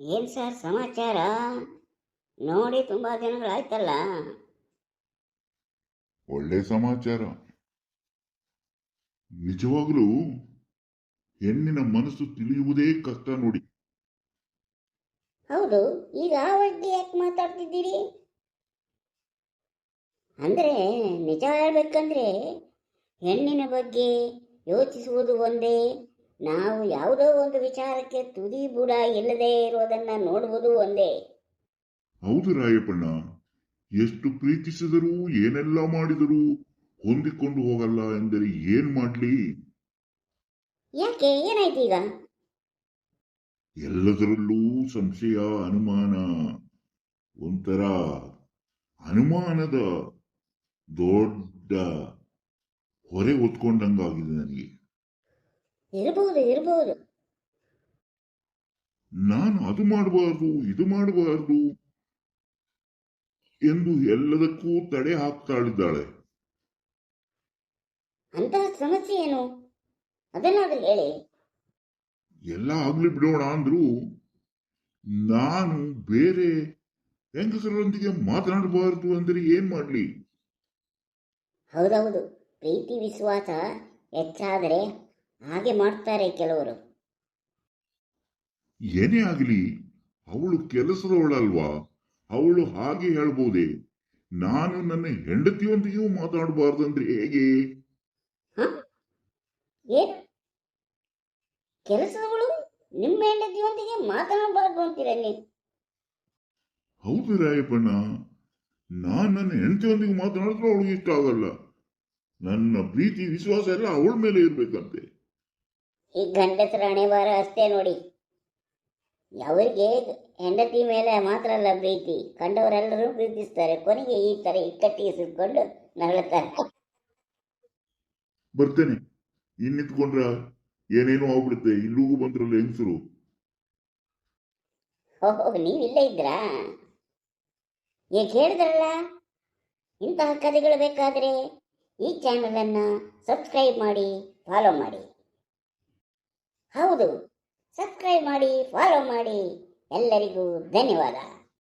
ಏನು ಸರ್ ಸಮಾಚಾರ? ನೋಡಿ ತುಂಬ ದಿನಗಳಾಯ್ತಲ್ಲ. ಒಳ್ಳೆ ಸಮಾಚಾರ. ನಿಜವಾಗ್ಲೂ ಹೆಣ್ಣಿನ ಮನಸ್ಸು ತಿಳಿಯುವುದೇ ಕಷ್ಟ ನೋಡಿ. ಹೌದು ಈಗ ಆ ಬಗ್ಗೆ ಯಾಕೆ ಮಾತಾಡ್ತಿದ್ದೀರಿ? ಅಂದ್ರೆ ನಿಜ ಹೇಳ್ಬೇಕಂದ್ರೆ ಹೆಣ್ಣಿನ ಬಗ್ಗೆ ಯೋಚಿಸುವುದು ಒಂದೇ ನಾವು ಯಾವುದೋ ಒಂದು ವಿಚಾರಕ್ಕೆ ತುದಿ ಬುಡ ಇಲ್ಲದೆ ಇರೋದನ್ನ ನೋಡುವುದು ಒಂದೇ. ಹೌದು ರಾಯಪ್ಪಣ್ಣ. ಎಷ್ಟು ಪ್ರೀತಿಸಿದರೂ ಏನೆಲ್ಲ ಮಾಡಿದರೂ ಹೊಂದಿಕೊಂಡು ಹೋಗಲ್ಲ ಎಂದರೆ ಏನ್ ಮಾಡ್ಲಿ? ಯಾಕೆ? ಏನಾಯ್ತು ಈಗ? ಎಲ್ಲದರಲ್ಲೂ ಸಂಶಯ ಅನುಮಾನ ಒಂಥರ ಅನುಮಾನದ ದೊಡ್ಡ ಹೊರೆ ಹೊತ್ಕೊಂಡಂಗಾಗಿದೆ ನನಗೆ. ಇರ್ಬೋದು ಇರಬಹುದು ನಾನು ಅದು ಮಾಡಬಾರ್ದು ಇದು ಮಾಡಬಾರ್ದು ಎಂದು ಎಲ್ಲದಕ್ಕೂ ತಡೆ ಹಾಕ್ತಾಳಿದ್ದಾಳೆ. ಅಂತಹ ಸಮಸ್ಯೆ ಏನು? ಅದನ್ನಾದ್ರೂ ಹೇಳಿ. ಎಲ್ಲ ಆಗ್ಲಿ ಬಿಡೋಣ ಅಂದ್ರು ನಾನು ಬೇರೆ ಹೆಂಗಸರೊಂದಿಗೆ ಮಾತನಾಡಬಾರದು ಅಂದ್ರೆ ಏನ್ ಮಾಡ್ಲಿ? ಹೌದೌದು. ಪ್ರೀತಿ ವಿಶ್ವಾಸ ಹೆಚ್ಚಾದರೆ ಹಾಗೆ ಮಾಡ್ತಾರೆ ಕೆಲವರು. ಏನೇ ಆಗಲಿ ಅವಳು ಕೆಲಸದವಳಲ್ವಾ? ಅವಳು ಹಾಗೆ ಹೇಳ್ಬೋದೇ? ನಾನು ನನ್ನ ಹೆಂಡತಿಯೊಂದಿಗೂ ಮಾತಾಡಬಾರ್ದು ಅಂದ್ರೆ ಹೇಗೆ ಏನು? ಕೆಲಸದವಳು ನಿಮ್ಮ ಹೆಂಡತಿಯೊಂದಿಗೆ ಮಾತನಾಡಬಾರ್ದು ಅಂತೀರ ನೀವು ಹೌದು ರಾಯಪ್ಪಣ್ಣ. ನಾನು ನನ್ನ ಹೆಂಡತಿಯೊಂದಿಗೆ ಮಾತನಾಡಿದ್ರೆ ಅವಳಿಗೆ ಇಷ್ಟ ಆಗಲ್ಲ. ನನ್ನ ಪ್ರೀತಿ ವಿಶ್ವಾಸ ಎಲ್ಲ ಅವಳ ಮೇಲೆ ಇರ್ಬೇಕಂತೆ. ಈ ಗಂಡಸರ ಹಣೆ ಬಾರ ಅಷ್ಟೇ ನೋಡಿ. ಅವರಿಗೆ ಹೆಂಡತಿ ಮೇಲೆ ಮಾತ್ರ ಅಲ್ಲ ಪ್ರೀತಿ. ಕಂಡವರೆಲ್ಲರೂ ಪ್ರೀತಿಸ್ತಾರೆ. ಕೊನೆಗೆ ಈ ತರ ಇಕ್ಕಟ್ಟಿಗೆ ಸಿಕ್ಕೊಂಡು ನರಳುತ್ತಾರೆ. ಬರ್ತೇನೆ. ಇನ್ನಿತ್ಕೊಂಡ್ರ ಏನೇನೋ ಆಗ್ಬಿಡುತ್ತೆ. ಇಲ್ಲಿಗೂ ಬಂದ್ರಲ್ಲ ಹೆಂಗಸರು? ಓಹೋ ನೀವಿಲ್ಲೇ ಇದ್ರಾ ಈಗ ಹೇಳಿದ್ರಲ್ಲ? ಇಂತಹ ಕಥೆಗಳು ಬೇಕಾದ್ರೆ ಈ ಚಾನಲನ್ನು ಸಬ್ಸ್ಕ್ರೈಬ್ ಮಾಡಿ ಫಾಲೋ ಮಾಡಿ. ಹೌದು. ಸಬ್ಸ್ಕ್ರೈಬ್ ಮಾಡಿ ಫಾಲೋ ಮಾಡಿ. ಎಲ್ಲರಿಗೂ ಧನ್ಯವಾದ.